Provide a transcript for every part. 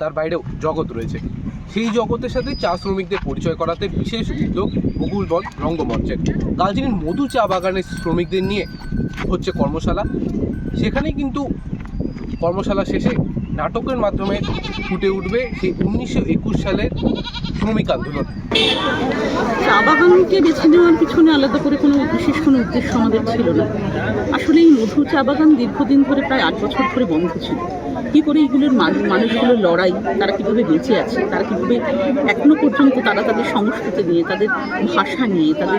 তার বাইরেও জগৎ রয়েছে। সেই জগতের সাথে চা শ্রমিকদের পরিচয় করাতে বিশেষ উদ্যোগ বকুল বল রঙ্গমঞ্চের। কালচিনির মধু চা বাগানের শ্রমিকদের নিয়ে হচ্ছে কর্মশালা। সেখানে কিন্তু কর্মশালা শেষে নাটকের মাধ্যমে ফুটে উঠবে সেই উনিশশো একুশ সালের শ্রমিক আন্দোলন। চা বাগানকে বেছে নেওয়ার পিছনে আলাদা করে কোনো বিশেষ কোনো উদ্দেশ্য আমাদের ছিল না। আসলে এই মধু চা বাগান দীর্ঘদিন ধরে প্রায় আট বছর ধরে বন্ধ ছিল। কি করে এইগুলোর মান- মানুষগুলোর লড়াই, তারা কীভাবে বেঁচে আছে, তারা কীভাবে এখনও পর্যন্ত তারা তাদের সংস্কৃতি নিয়ে, তাদের ভাষা নিয়ে, তাদের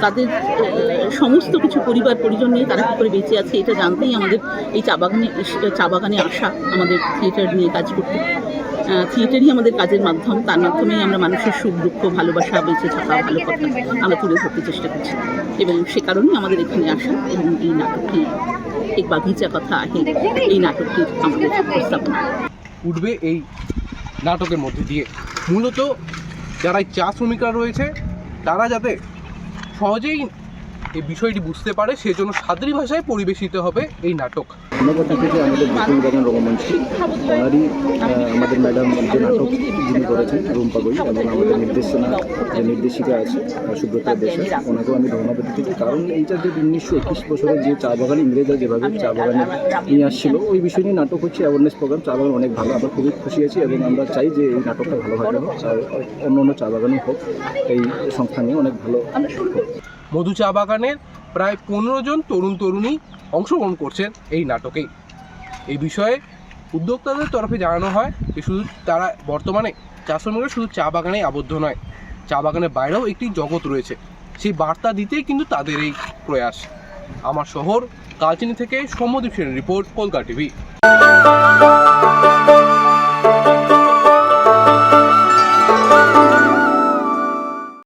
তাদের সমস্ত কিছু পরিবার, পরিজন নিয়ে তারা কী করে বেঁচে আছে, এটা জানতেই আমাদের এই চা বাগানে চা বাগানে আসা আমাদের থিয়েটার নিয়ে কাজ করতে। থিয়েটারই আমাদের কাজের মাধ্যম। তার মাধ্যমেই আমরা মানুষের সুখ, দুঃখ, ভালোবাসা, বেঁচে থাকা, ভালো কথা আমরা তুলে ধরতে চেষ্টা করছি। এবং সে কারণেই আমাদের এখানে আসা এবং এই নাটকটি এক বাগিচা কথা আহে এই নাটকটির আমাদের প্রস্তাবনা উঠবে এই নাটকের মধ্যে দিয়ে। মূলত যারা চা শ্রমিকরা রয়েছে, তারা যাতে সহজেই এই বিষয়টি বুঝতে পারে, সেজন্য সাদরি ভাষায় পরিবেশিত হবে এই নাটক। ধন্যবাদ থেকে আমাদের বিপুল বাগান রঙ্গমঞ্চ ওনারই আমাদের ম্যাডাম যে নাটক যিনি করেছেন, রুম্পা বই এবং আমাদের নির্দেশনা, যে নির্দেশিকা আছে সুব্রতা দেশে, ওনাকেও আমি ধন্যবাদ দিতে কারণ এইটা যে উনিশশো একুশ বছরের যে চা বাগান, ইংরেজরা যেভাবে চা বাগানে নিয়ে আসছিল, ওই বিষয় নিয়ে নাটক হচ্ছে অ্যাওয়ারনেস প্রোগ্রাম চা বাগান অনেক ভালো। আমরা খুবই খুশি আছি এবং আমরা চাই যে এই নাটকটা ভালোভাবে হোক, আর অন্য অন্য চা বাগানও হোক, এই সংস্থা নিয়ে অনেক ভালো মধু চা বাগানের প্রায় পনেরো জন তরুণ তরুণী অংশগ্রহণ করছেন এই নাটকেই এই বিষয়ে উদ্যোক্তাদের তরফে জানানো হয় যে শুধু তারা বর্তমানে চা শ্রমিকরা শুধু চা বাগানেই আবদ্ধ নয়, চা বাগানের বাইরেও একটি জগৎ রয়েছে। সেই বার্তা দিতেই কিন্তু তাদের এই প্রয়াস। আমার শহর, কালচিনি থেকে সৌম্যদীপ সেনের রিপোর্ট, কলকাতা টিভি।